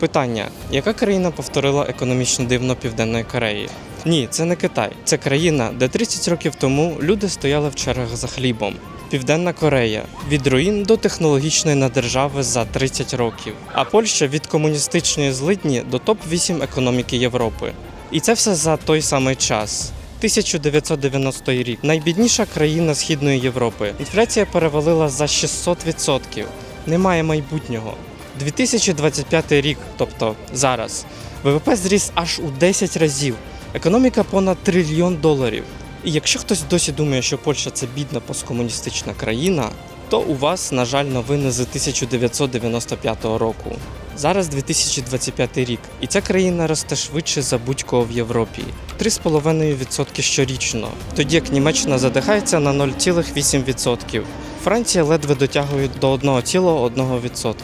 Питання: яка країна повторила економічне дивно Південної Кореї? Ні, це не Китай. Це країна, де 30 років тому люди стояли в чергах за хлібом. Південна Корея від руїн до технологічної надержави за 30 років, а Польща від комуністичної злидні до топ-8 економіки Європи. І це все за той самий час. 1990 рік найбідніша країна Східної Європи. Інфляція перевалила за 600%. Немає майбутнього. 2025 рік, тобто зараз, ВВП зріс аж у 10 разів. Економіка понад трильйон доларів. І якщо хтось досі думає, що Польща це бідна посткомуністична країна, то у вас, на жаль, новини з 1995 року. Зараз 2025 рік, і ця країна росте швидше за будь-кого в Європі 3,5% щорічно, тоді як Німеччина задихається на 0,8%. Франція ледве дотягує до 1,1%.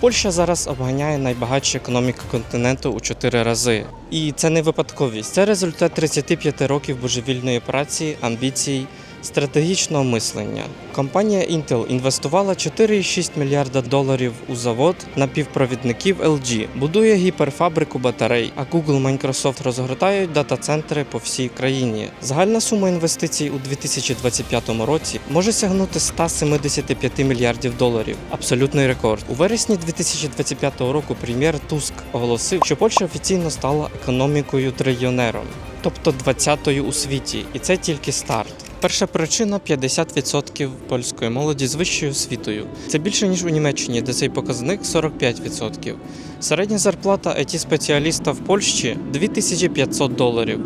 Польща зараз обганяє найбагатші економіки континенту у чотири рази. І це не випадковість. Це результат 35 років божевільної праці, амбіцій, стратегічного мислення. Компанія Intel інвестувала 4,6 мільярда доларів у завод напівпровідників LG, будує гіперфабрику батарей, а Google, Microsoft розгортають дата-центри по всій країні. Загальна сума інвестицій у 2025 році може сягнути 175 мільярдів доларів. Абсолютний рекорд. У вересні 2025 року прем'єр Туск оголосив, що Польща офіційно стала економікою трильйонером, тобто 20-ю у світі, і це тільки старт. Перша причина 50% польської молоді з вищою освітою. Це більше ніж у Німеччині, де цей показник 45%. Середня зарплата it спеціаліста в Польщі 2500 доларів.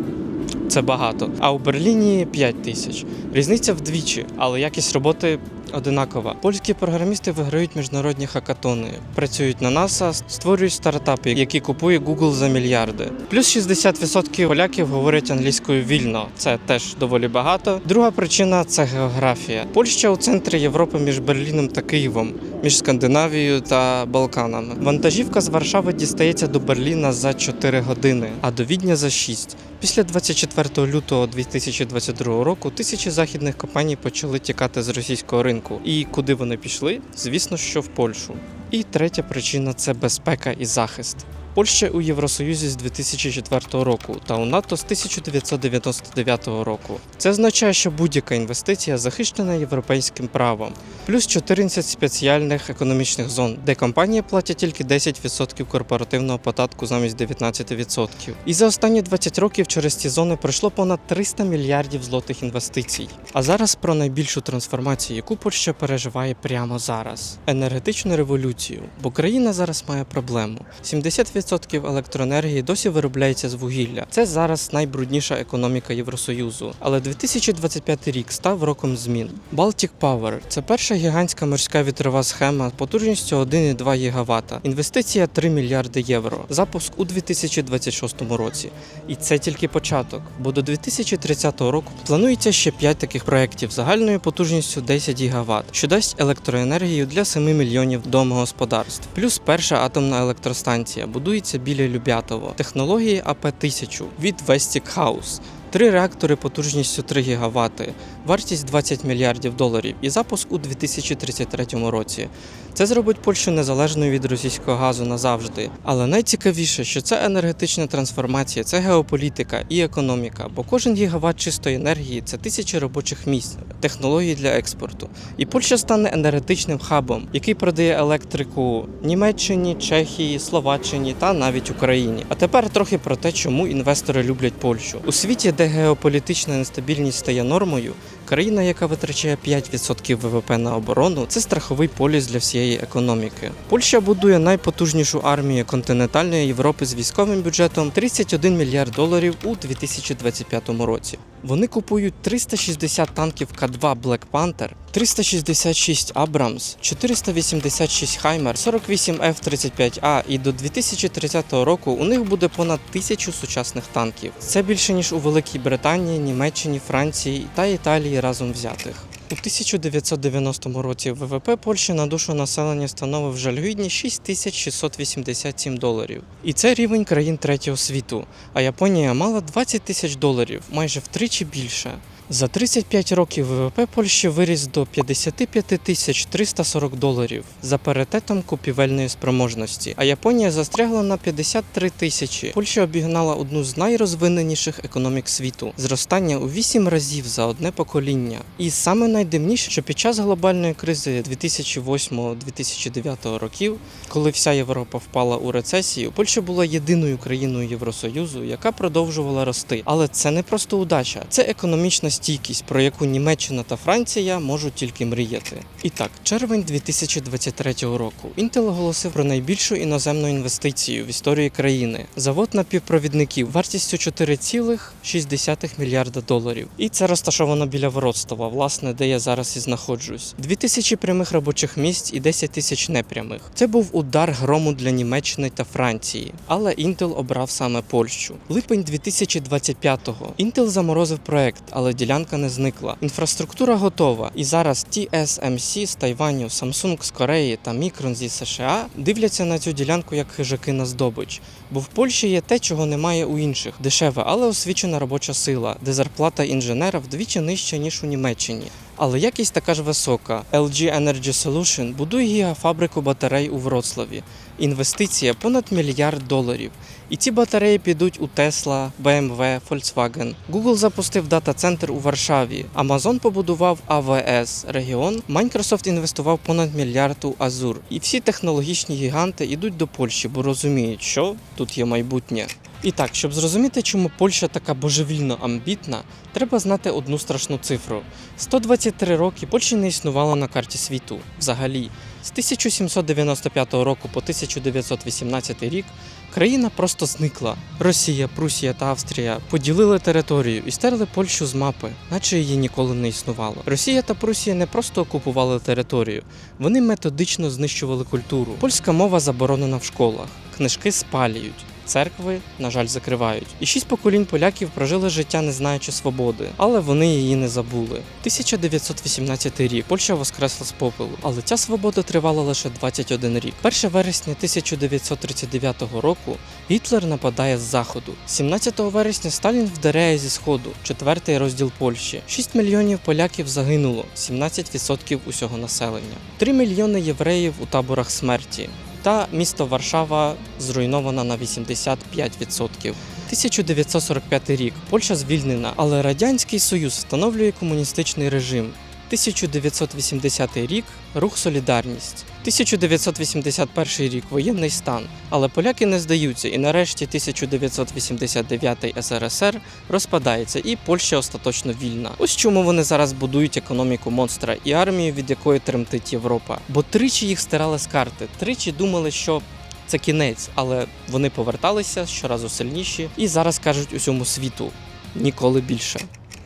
Це багато. А у Берліні 5 тисяч. Різниця вдвічі, але якість роботи одинакова. Польські програмісти виграють міжнародні хакатони, працюють на НАСА, створюють стартапи, які купує Google за мільярди. Плюс 60% поляків говорять англійською вільно. Це теж доволі багато. Друга причина це географія. Польща у центрі Європи між Берліном та Києвом, між Скандинавією та Балканами. Вантажівка з Варшави дістається до Берліна за 4 години, а до Відня за 6. Після 24 лютого 2022 року тисячі західних компаній почали тікати з російського ринку. І куди вони пішли? Звісно, що в Польщу. І третя причина це безпека і захист. Польща у Євросоюзі з 2004 року та у НАТО з 1999 року. Це означає, що будь-яка інвестиція захищена європейським правом, плюс 14 спеціальних економічних зон, де компанії платять тільки 10% корпоративного податку замість 19%. І за останні 20 років через ці зони пройшло понад 300 мільярдів злотих інвестицій. А зараз про найбільшу трансформацію, яку Польща переживає прямо зараз: енергетичну революцію. Бо країна зараз має проблему. 70% електроенергії досі виробляється з вугілля. Це зараз найбрудніша економіка Євросоюзу. Але 2025 рік став роком змін. Baltic Power – це перша гігантська морська вітрова схема потужністю 1,2 ГВт. Інвестиція 3 мільярди євро. Запуск у 2026 році. І це тільки початок, бо до 2030 року планується ще 5 таких проєктів загальною потужністю 10 ГВт, що дасть електроенергію для 7 мільйонів домогосподарств. Плюс перша атомна електростанція будується біля Любятово. Технології АП-1000 від Westinghouse. Три реактори потужністю 3 ГВт, вартість 20 мільярдів доларів і запуск у 2033 році. Це зробить Польщу незалежною від російського газу назавжди. Але найцікавіше, що це енергетична трансформація, це геополітика і економіка, бо кожен гігават чистої енергії це тисячі робочих місць, технології для експорту. І Польща стане енергетичним хабом, який продає електрику Німеччині, Чехії, Словаччині та навіть Україні. А тепер трохи про те, чому інвестори люблять Польщу у світі, де геополітична нестабільність стає нормою. Країна, яка витрачає 5% ВВП на оборону, це страховий поліс для всієї економіки. Польща будує найпотужнішу армію континентальної Європи з військовим бюджетом 31 мільярд доларів у 2025 році. Вони купують 360 танків К2 Black Panther, 366 Абрамс, 486 Хаймер, 48 F-35A і до 2030 року у них буде понад тисячу сучасних танків. Це більше ніж у Великій Британії, Німеччині, Франції та Італії разом взятих. У 1990 році ВВП Польщі на душу населення становив жалюгідні 6687 доларів. І це рівень країн третього світу. А Японія мала 20 тисяч доларів, майже втричі більше. За 35 років ВВП Польщі виріс до 55 тисяч 340 доларів за паритетом купівельної спроможності, а Японія застрягла на 53 тисячі. Польща обігнала одну з найрозвиненіших економік світу, зростання у 8 разів за одне покоління. І саме найдивніше, що під час глобальної кризи 2008-2009 років, коли вся Європа впала у рецесію, Польща була єдиною країною Євросоюзу, яка продовжувала рости. Але це не просто удача, це економічна стійкість, про яку Німеччина та Франція можуть тільки мріяти. І так, червень 2023 року Intel оголосив про найбільшу іноземну інвестицію в історії країни завод напівпровідників вартістю 4,6 мільярда доларів. І це розташовано біля Вородстова, власне, де я зараз і знаходжусь. 2000 прямих робочих місць і 10 тисяч непрямих. Це був удар грому для Німеччини та Франції, але Intel обрав саме Польщу. Липень 2025-го. Intel заморозив проект, але ділянка не зникла. Інфраструктура готова, і зараз TSMC з Тайваню, Samsung з Кореї та Micron зі США дивляться на цю ділянку як хижаки на здобич. Бо в Польщі є те, чого немає у інших: дешева, але освічена робоча сила, де зарплата інженера вдвічі нижча ніж у Німеччині. Але якість така ж висока. LG Energy Solution будує гігафабрику батарей у Вроцлаві. Інвестиція понад мільярд доларів. І ці батареї підуть у Tesla, BMW, Volkswagen. Google запустив дата-центр у Варшаві. Amazon побудував АВС регіон. Microsoft інвестував понад мільярд у Азур. І всі технологічні гіганти йдуть до Польщі, бо розуміють, що тут є майбутнє. І так, щоб зрозуміти, чому Польща така божевільно амбітна, треба знати одну страшну цифру: 123 роки Польща не існувала на карті світу взагалі. З 1795 року по 1918 рік країна просто зникла. Росія, Прусія та Австрія поділили територію і стерли Польщу з мапи, наче її ніколи не існувало. Росія та Прусія не просто окупували територію, вони методично знищували культуру. Польська мова заборонена в школах, книжки спалюють. Церкви, на жаль, закривають. І шість поколінь поляків прожили життя, не знаючи свободи, але вони її не забули. 1918 рік Польща воскресла з попелу, але ця свобода тривала лише 21 рік. 1 вересня 1939 року Гітлер нападає з заходу. 17 вересня Сталін вдаряє зі сходу, четвертий розділ Польщі. 6 мільйонів поляків загинуло, 17% усього населення. 3 мільйони євреїв у таборах смерті та місто Варшава зруйновано на 85%. 1945 рік Польща звільнена, але Радянський Союз встановлює комуністичний режим. 1980 рік рух Солідарність. 1981 рік воєнний стан. Але поляки не здаються, і нарешті 1989 СРСР розпадається, і Польща остаточно вільна. Ось чому вони зараз будують економіку монстра і армію, від якої тремтить Європа. Бо тричі їх стирали з карти, тричі думали, що. Це кінець, але вони поверталися щоразу сильніші і зараз кажуть усьому світу ніколи більше.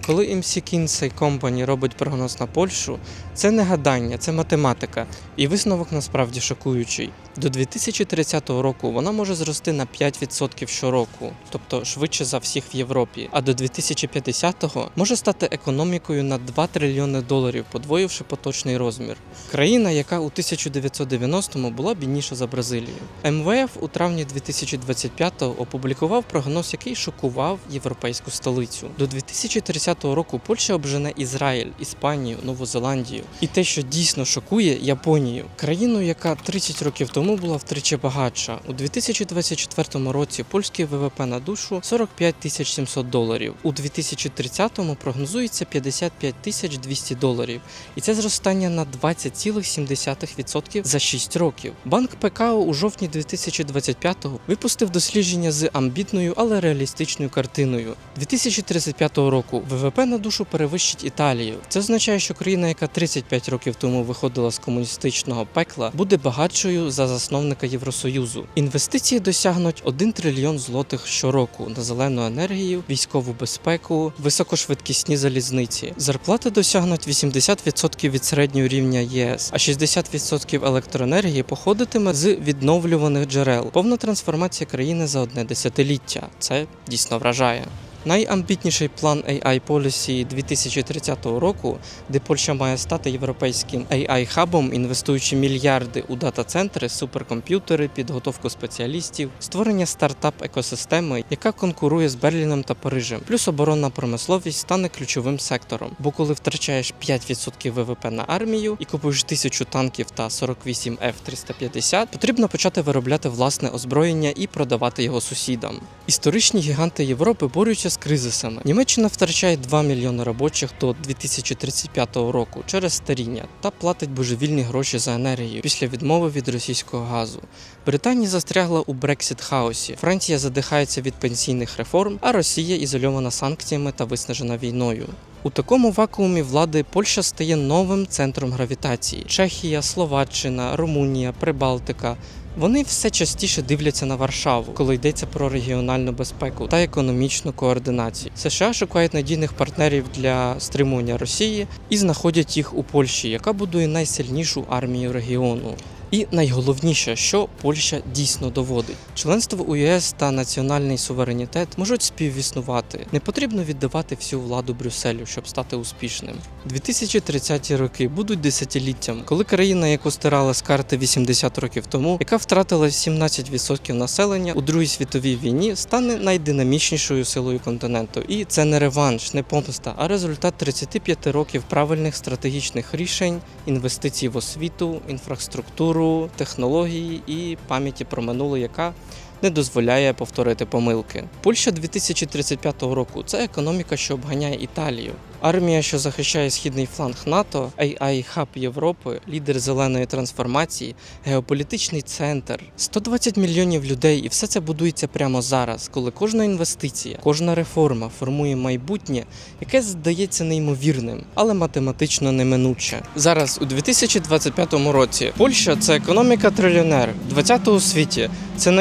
Коли MC Kinsey Company робить прогноз на Польщу, це не гадання, це математика. І висновок насправді шокуючий. До 2030 року вона може зрости на 5% щороку, тобто швидше за всіх в Європі. А до 2050-го може стати економікою на 2 трильйони доларів, подвоївши поточний розмір. Країна, яка у 1990-му була бідніша за Бразилію. МВФ у травні 2025-го опублікував прогноз, який шокував європейську столицю. До 2030 року Польща обжене Ізраїль, Іспанію, Нову Зеландію. І те, що дійсно шокує Японію, країну, яка 30 років тому була втричі багатша. У 2024 році польський ВВП на душу 45 тисяч 700 доларів. У 2030-му прогнозується 55 тисяч 200 доларів. І це зростання на 20,7% за 6 років. Банк ПКО у жовтні 2025-го випустив дослідження з амбітною, але реалістичною картиною. 2035 року ВВП на душу перевищить Італію. Це означає, що країна, яка 35 років тому виходила з комуністичного пекла, буде багатшою за засновника Євросоюзу. Інвестиції досягнуть 1 трильйон злотих щороку на зелену енергію, військову безпеку, високошвидкісні залізниці. Зарплати досягнуть 80% від середнього рівня ЄС, а 60% електроенергії походитиме з відновлюваних джерел. Повна трансформація країни за одне десятиліття. Це дійсно вражає. Найамбітніший план AI Policy 2030 року, де Польща має стати європейським AI-хабом, інвестуючи мільярди у дата-центри, суперкомп'ютери, підготовку спеціалістів, створення стартап-екосистеми, яка конкурує з Берліном та Парижем. Плюс оборонна промисловість стане ключовим сектором. Бо коли втрачаєш 5% ВВП на армію і купуєш тисячу танків та 48 F-350, потрібно почати виробляти власне озброєння і продавати його сусідам. Історичні гіганти Європи борються з кризисами. Німеччина втрачає 2 мільйони робочих до 2035 року через старіння та платить божевільні гроші за енергію після відмови від російського газу. Британія застрягла у Брексит хаосі. Франція задихається від пенсійних реформ, а Росія ізольована санкціями та виснажена війною. У такому вакуумі влади Польща стає новим центром гравітації. Чехія, Словаччина, Румунія, Прибалтика. Вони все частіше дивляться на Варшаву, коли йдеться про регіональну безпеку та економічну координацію. США шукають надійних партнерів для стримування Росії і знаходять їх у Польщі, яка будує найсильнішу армію регіону. І найголовніше, що Польща дійсно доводить: членство у ЄС та національний суверенітет можуть співіснувати. Не потрібно віддавати всю владу Брюсселю, щоб стати успішним. 2030-ті роки будуть десятиліттям, коли країна, яку стирали з карти 80 років тому, яка втратила 17% населення у Другій світовій війні, стане найдинамічнішою силою континенту. І це не реванш, не помста, а результат 35 років правильних стратегічних рішень, інвестицій в освіту, інфраструктуру, технології і пам'яті про минуле, яка не дозволяє повторити помилки. Польща 2035 року це економіка, що обганяє Італію. Армія, що захищає східний фланг НАТО, AI хаб Європи, лідер зеленої трансформації, геополітичний центр, 120 мільйонів людей, і все це будується прямо зараз, коли кожна інвестиція, кожна реформа формує майбутнє, яке здається неймовірним, але математично неминуче. Зараз у 2025 році Польща це економіка трильйонер, 20 у світі. Це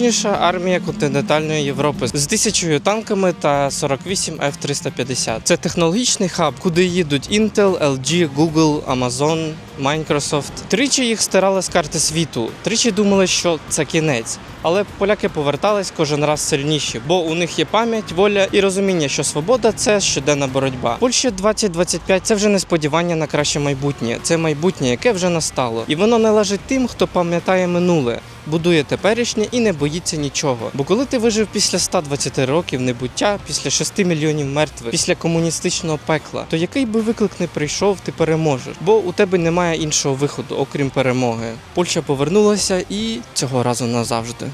найпотужніша армія континентальної Європи з тисячою танками та 48 F-350. Це технологічний хаб, куди їдуть Intel, LG, Google, Amazon, Microsoft. Тричі їх стирали з карти світу. Тричі думали, що це кінець. Але поляки повертались кожен раз сильніші, бо у них є пам'ять, воля і розуміння, що свобода це щоденна боротьба. Польща 2025 – це вже не сподівання на краще майбутнє. Це майбутнє, яке вже настало, і воно належить тим, хто пам'ятає минуле, будує теперішнє і не боїться нічого. Бо коли ти вижив після 120 років небуття, після 6 мільйонів мертвих, після комуністичного пекла, то який би виклик не прийшов, ти переможеш, бо у тебе немає іншого виходу, окрім перемоги. Польща повернулася і цього разу назавжди.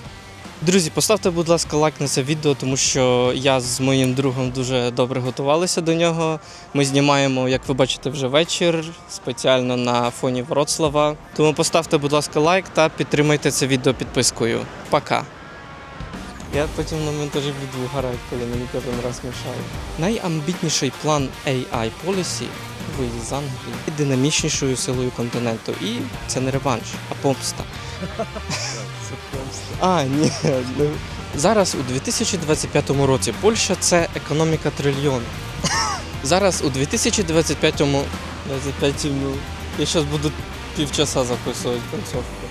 Друзі, поставте, будь ласка, лайк на це відео, тому що я з моїм другом дуже добре готувалися до нього. Ми знімаємо, як ви бачите, вже вечір спеціально на фоні Вроцлава. Тому поставте, будь ласка, лайк та підтримайте це відео підпискою. Пока. Я потім на монтажі буду вгорати, коли мені кожен раз мішають. Найамбітніший план AI Policy виїзд з Англії динамічнішою силою континенту. І це не реванш, а помста. А, ні. ну, Зараз у 2025 році Польща це економіка трильйон. Зараз у 2025 25 я зараз буду півчаса записувати концовку.